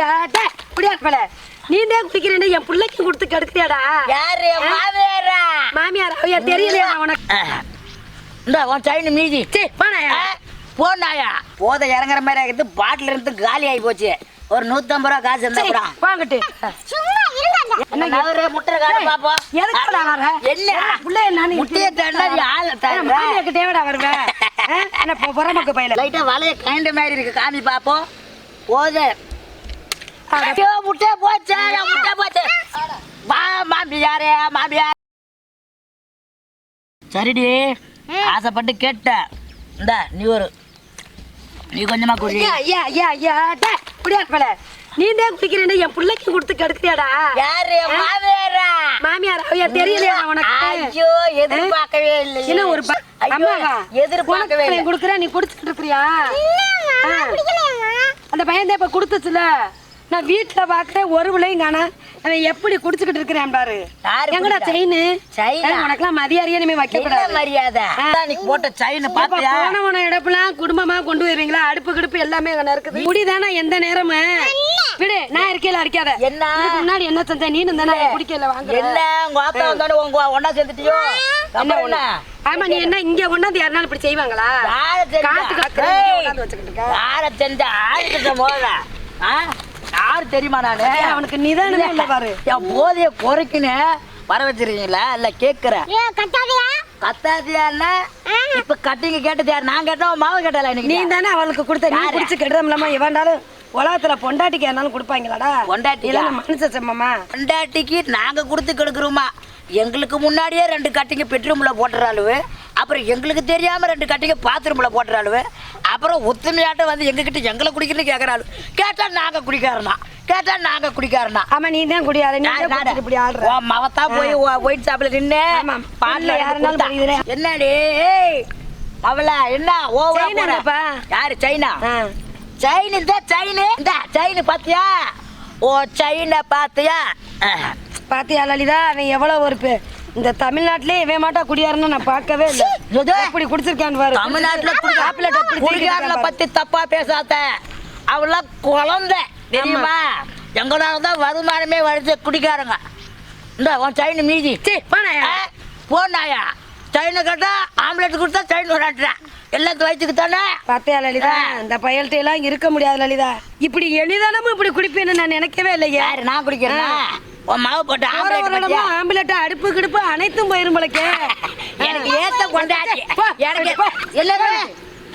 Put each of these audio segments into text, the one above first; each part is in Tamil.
ஏடா குடியாட்பல நீ தான் குடிக்கிறேன்னு என் பிள்ளைக்கு கொடுத்து கெடுக்கிறியாடா யாரு மாமியாரா? மாமியார்? ஐயா தெரியலையா உனக்கு? இந்த உன் சைனு மீதி. சீ போனாயா போனாயா போத இறங்குற மாதிரி ஆகிட்டு பாட்டில் இருந்து காலி ஆகி போச்சு. ஒரு நூத்தம்பது ரூபா காசு இருந்தா வாங்கிட்டு. வருவேன் வலைய கைண்ட மாதிரி இருக்கு. காமி பாப்போம். போது. முட்டை போச்சு முட்டை போச்சு. வா மாமியாரே மாமியார். சரிடி. ஆசைப்பட்டு கேட்ட. இந்த நீ ஒரு நீ கொஞ்சமா குடி. ஐயா நீ தான் குடிக்கிறேன்னு என் பிள்ளைக்கு கொடுத்து கெடுக்கிறியாடா யாரு மாமியாரா? மாமியார்? ஐயா தெரியலையா உனக்கு? ஐயோ எதிர்பார்க்கவே இல்லை என்ன ஒரு அம்மாவா? எதிர்பார்க்கவே இல்லை. கொடுக்குற நீ குடிச்சிட்டு இருக்கிறியா? ஆ. அந்த பையன் தான் இப்ப கொடுத்துச்சுல? நான் வீட்டுல பாக்குறேன் ஒரு விலையும் காணா. அவன் எப்படி குடிச்சுக்கிட்டு இருக்கிறான் பாரு. எங்கடா? செயின்? செயினா? உனக்கெல்லாம் மதியாரியா நீ வைக்க கூடாது? மரியாதை? நீ போட்ட செயின் பாத்தியா? போனவன இடப்புலாம் குடும்பமா கொண்டு வருவீங்களா அடுப்பு கிடுப்பு எல்லாமே இருக்குது முடிதானா எந்த நேரமும் விடு நான் இருக்கையில அடிக்காத என்ன? முன்னாடி என்ன செஞ்ச? நீனு தானே குடிக்கல வாங்க என்ன? உங்க ஆத்தா வந்தானே உங்க ஒண்ணா சேர்ந்துட்டியோ என்ன அப்புறம் ஒண்ணு? ஆமா நீ என்ன இங்க கொண்டாந்து யாருனாலும் இப்படி செய்வாங்களா? காட்டுக்கு செஞ்சா? அக்கறை இங்க கொண்டாந்து வச்சுக்கிட்டு இருக்க. யார செஞ்சா? ஆயிரத்த ஆ? யாரு தெரியுமா நானு? அவனுக்கு நிதானமே இல்ல பாரு. என் போதைய குறைக்குன்னு வர வச்சிருக்கீங்களா? இல்ல கேக்குறேன். கத்தாதியான்னா இப்ப கட்டிங்க கேட்டது யார்? நான் கேட்டா உன் மாவு கேட்டால நீ தானே அவளுக்கு கொடுத்த? நீ? குடிச்சு கெடுதம் இல்லாம எவன்டாலும் உலகத்துல பொண்டாட்டிக்கு யாருனாலும் கொடுப்பாங்களாடா? பொண்டாட்டிக்கா? இல்ல மனுஷ செம்மம்மா. பொண்டாட்டிக்கு நாங்க கொடுத்து கெடுக்குறோமா? எங்களுக்கு முன்னாடியே ரெண்டு கட்டிங்க பெட்ரூம்ல போட்டுறாளுவு. அப்புறம் எங்களுக்கு தெரியாம ரெண்டு கட்டிங்க பாத்ரூம்ல போட்டுறாளுவு. அப்புறம் ஒத்துமையாட்டம் வந்து எங்ககிட்ட எங்களை குடிக்கிறேன்னு கேக்குறாளு. கேட்டா நாங்க குடிக்காரனா? கேட்டா நாங்க குடிக்காரனா. ஆமா நீ தான் குடியாத நீ தான் இப்படி ஆடுற உன் மவத்தா போய் ஒயிட் ஷாப்ல நின்னு ஆமா. பால்ல யாருனாலும் புரியுதுலே. என்னடி? ஏய், அவள என்ன? ஓவரா சைனா போற? என்னப்பா? யாரு சைனா. சைன் இந்த சைனு இந்த சைனு பாத்தியா? ஓ சைனை பாத்தியா. பாத்தியா லலிதா? அவன் எவ்வளவு ஒரு இந்த தமிழ்நாட்டிலே இவன் மாட்டா குடியாருன்னு நான் பார்க்கவே இல்ல. எது? எப்படி குடிச்சிருக்கான்னு பாரு. தமிழ்நாட்டுல தூக்கிட்டு பத்தி தப்பா பேசாத. அவள குழந்தை. தெரியுமா? எங்களால தான் வருமானமே வருது குடிக்காரங்க. இந்த உன் சைனு மீதி. போனாயா? சைனை கேட்டா ஆம்லெட் கொடுத்தா சைன் வராட்டுறேன் எல்லாத்து வயிற்றுக்கு தானே? பாத்தியா லலிதா. இந்த பயல்கிட்ட எல்லாம் இருக்க முடியாது லலிதா. இப்படி எளிதானமும் இப்படி குடிப்பேன்னு நான் நினைக்கவே இல்லையே. யாரு நான் குடிக்கிறேன்னா உன் மாவு போட்டு பத்தியா? ஆம்புலட் அடுப்பு கிடுப்பு அனைத்தும் போயிரும் போலக்கே. எனக்கு ஏத்த கொண்டாட்டி. போ, எனக்கு போ.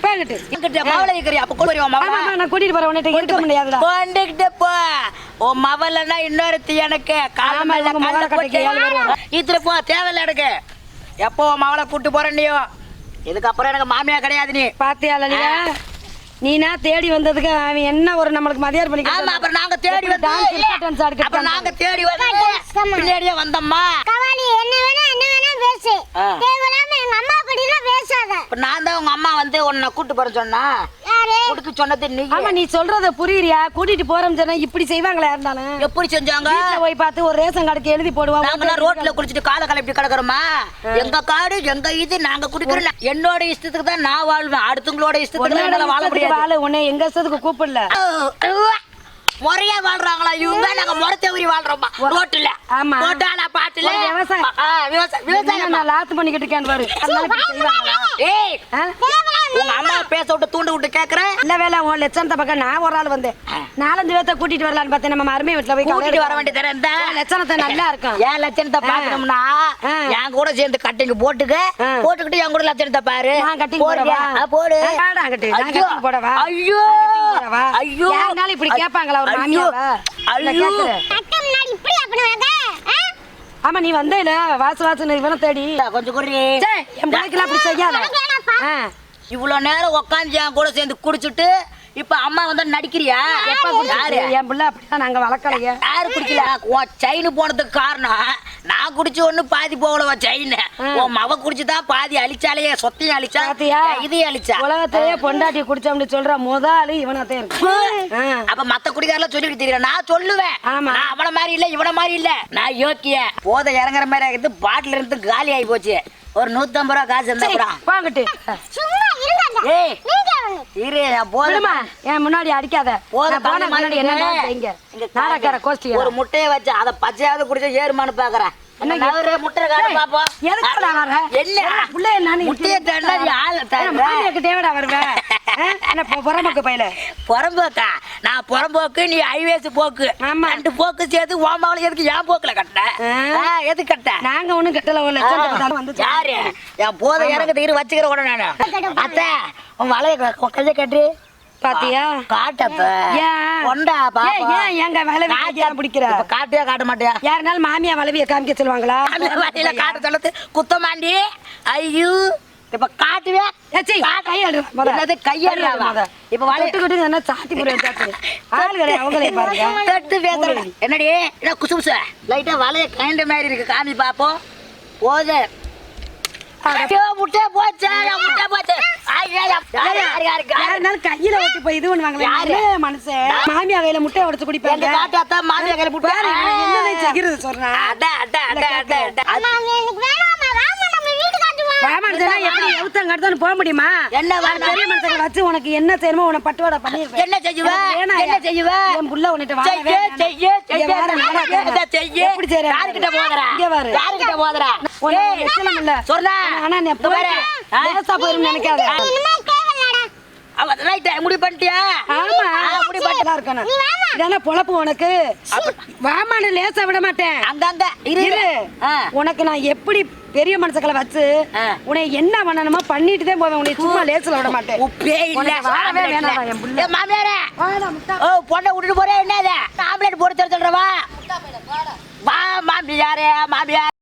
போங்கிட்டு என்கிட்ட இருக்கிறியா அப்ப கொண்டு மாவளை? நான் கூட்டிட்டு போறேன் உன்கிட்ட இருக்க முடியாதுடா. கொண்டுகிட்டு போ. உன் மவலன்னா இன்னொருத்தி எனக்கு. கால ஆமா, மேல உங்க கால போட்டு இத்துல போ தேவையில்ல எனக்கு. எப்போ மவளை கூட்டு போற நீயோ? இதுக்கப்புறம் எனக்கு மாமியா கிடையாது நீ. பாத்தியா லலிதா? நீனா தேடி வந்ததுக்கு அவன் என்ன ஒரு நம்மளுக்கு மதியார் பண்ணி ஆமா அப்புறம் நாங்க தேடி வந்து அப்புறம் நாங்க தேடி வந்து பின்னாடியே வந்தோம்மா. கவாலி என்ன வேணா என்ன வேணா பேசு. ஆ. தேவையில்லாம எங்க அம்மா படிலாம் பேசாத. இப்ப நான் தான் உங்க அம்மா வந்து உன்னை கூட்டு போற சொன்னா யாரு? குடுக்க சொன்னது நீ ஆமா நீ சொல்றத புரியுறியா? கூட்டிட்டு போறோம் சொன்னா இப்படி செய்வாங்களா இருந்தாலும்? எப்படி செஞ்சாங்க? போய் பார்த்து ஒரு ரேஷன் கார்டுக்கு எழுதி போடுவான் நாங்களாம் ரோட்ல குளிச்சுட்டு காலை கலப்பி கிடக்குறோமா? எங்க காடு எங்க இது நாங்க குடிக்கிறோம் என்னோட இஷ்டத்துக்கு தான் நான் வாழ்வேன். அடுத்தவங்களோட இஷ்டத்துக்கு வாழ முடியாது. உன்னை எங்க இஷ்டத்துக்கு கூப்பிடல. முறையா வாழ்றாங்களா? இவங்க நாங்க முறை உரி வாழ்றோமா ரோட்டுல. ஆமா. ரோட்டால பாட்டுல. விவசாயம். விவசாயம். நான் லாத்து பண்ணிக்கிட்டு இருக்கேன் பாரு? ஏய்? உங்க அம்மா பேச விட்டு தூண்டு விட்டு கேக்குறேன். இல்ல வேலை உன் லட்சணத்தை பக்கம் நான் ஒரு ஆள் வந்தேன். நாலஞ்சு பேர்த்த கூட்டிட்டு வரலான்னு பார்த்தேன். நம்ம அருமை வீட்டுல போய் கூட்டிட்டு வர வேண்டியது இந்த. லட்சணத்தை நல்லா இருக்கும் என் லட்சணத்தை பாக்கணும்னா. என் கூட சேர்ந்து கட்டிங் போட்டுக்க. போட்டுக்கிட்டு என் கூட லட்சணத்தை பாரு. நான் கட்டிங்? போடவா? போடு. நான். கட்டிங் போடவா? ஐயோ? ஐயோ. யாருனாலும் இப்படி கேட்பாங்களா ஒரு ஐயோ. மாமியாவ? ஐயோ. இப்படி பண்ணுவாங்க ஆமா நீ வந்தேல. வாசு வாசு இவனை தேடி. கொஞ்சம் குறி என் பிள்ளைக்கெல்லாம் அப்படி செய்யாத. ஆ. இவ்வளவு நேரம் உட்காந்து என் கூட சேர்ந்து குடிச்சிட்டு இப்ப அம்மா வந்து நடிக்கிறியா? யாரு? என் பிள்ளை அப்படிதான் நாங்க வளர்க்கலையே. யாரு குடிக்கல? உன் செயின் போனதுக்கு காரணம் நான் குடிச்சு ஒண்ணு பாதி போகல செயின் உன் மவ குடிச்சுதான் பாதி அழிச்சாலே சொத்தையும் அழிச்சா? இதையும் அழிச்சா? உலகத்திலேயே பொண்டாட்டி குடிச்சோம்னு சொல்ற முதல் இவனாத்தான் இருக்கு. அப்ப மத்த குடிகாரெல்லாம் சொல்லிட்டு தெரியல நான் சொல்லுவேன். ஆமா. நான் அவன மாதிரி இல்ல இவன மாதிரி இல்ல. நான் யோக்கிய. போத இறங்குற மாதிரி ஆகிட்டு பாட்டில் இருந்து காலி ஆகி போச்சு. ஒரு நூத்தம்பது ரூபா காசு இருந்தா வாங்கிட்டு. ஏய் நீங்க ஒண்ணு இரு நான் போதுமா விடுமா என் முன்னாடி அடிக்காத. போன முன்னாடி என்ன செய்யுங்க நாடக்கார கோஷ்டி ஒரு முட்டையை வச்சு அதை பச்சையாவது குடிச்சா ஏறுமான்னு பாக்குறேன். என்ன வருவேன் புறம்போக்கு பையில. புறம்போக்கா? நான் புறம்போக்கு நீ ஐவேஸ் போக்கு. ஆமா. ரெண்டு போக்கு சேர்த்து ஓமாவில எதுக்கு என் போக்குல கட்ட ஆ. எது கட்ட நாங்க ஒண்ணும் கட்டல ஒரு லட்சம் வந்து யாரு? என் போத இறங்கு தீர் வச்சுக்கிற கூட நானு. அத்தை உன் வலைய கைய கட்டு. பாத்தியா? ஏன்? கொண்டா ஏன், பாப்பா ஏன் எங்க வேலை காட்ட- பிடிக்கிற? காட்டியா காட்ட மாட்டியா? யாருனாலும் மாமியா வளவிய காமிக்க சொல்லுவாங்களா? காட்ட சொல்லத்து குத்தமாண்டி. ஐயோ. இப்ப காட்டுவே ஏச்சி, கையெடு, மொத. என்னது கையெடுறாவா? மொத. இப்ப என்ன சாத்தி புரிய வச்சாச்சு. ஆள் கிடையாது, அவங்களே பாருங்க. தட்டு பேசுறது என்னடி? என்ன குசு குசு லைட்டா வலைய கயண்ட மாதிரி இருக்கு. காமி பாப்போம் போது. முட்டை போச்சு. முட்டை போச்சு. ஐயோ, என் யாரு, யாரு, யாரு, யாரு? யாருனாலும் கையில ஒட்டி போய் இது பண்ணுவாங்களே. மனுஷன். மாமியா கையில முட்டையை உடைச்சு குடிப்பாங்க. மாமியா கையில முட்டை என்னதான் செய்கிறது சொல்றான். அட அட அட அட அட அம்மா எனக்கு வேணாம்மா வாமா நம்ம சொன்னா எப்படி போக முடியுமா? என்ன? பெரிய வச்சு உனக்கு என்ன செய்யணுமோ உன பட்டுவாடா பண்ணிடுவேன். என்ன வேணாம் என்ன என் புள்ள செய்ய. செய்ய செய்ய. எப்படி செய்றேன்? யாருக்கிட்ட போதுற இங்க. யாருக்கிட்ட இல்ல. சொன்னா. ஆனா நீ பாரு. போயிரும் நினைக்காத. ரைட் முடிவு பண்ணிட்டியா? ஆமா. முடி பண்ணு. நல்லா இருக்கணும். இதான பொழப்பு உனக்கு? வாமான்னு லேசா விட மாட்டேன். அங்கங்க இரு. உனக்கு நான் எப்படி பெரிய மனுஷங்களை வச்சு. உன்னை என்ன பண்ணணுமோ பண்ணிட்டு தான் போவேன். உன்னை சும்மா லேசில் விட மாட்டேன். ஓ பொண்ணை விட்டுட்டு போறே என்னது ஆம்லெட் போட்டு தர சொல்றவா? வா மாமியாரே மாமியார்.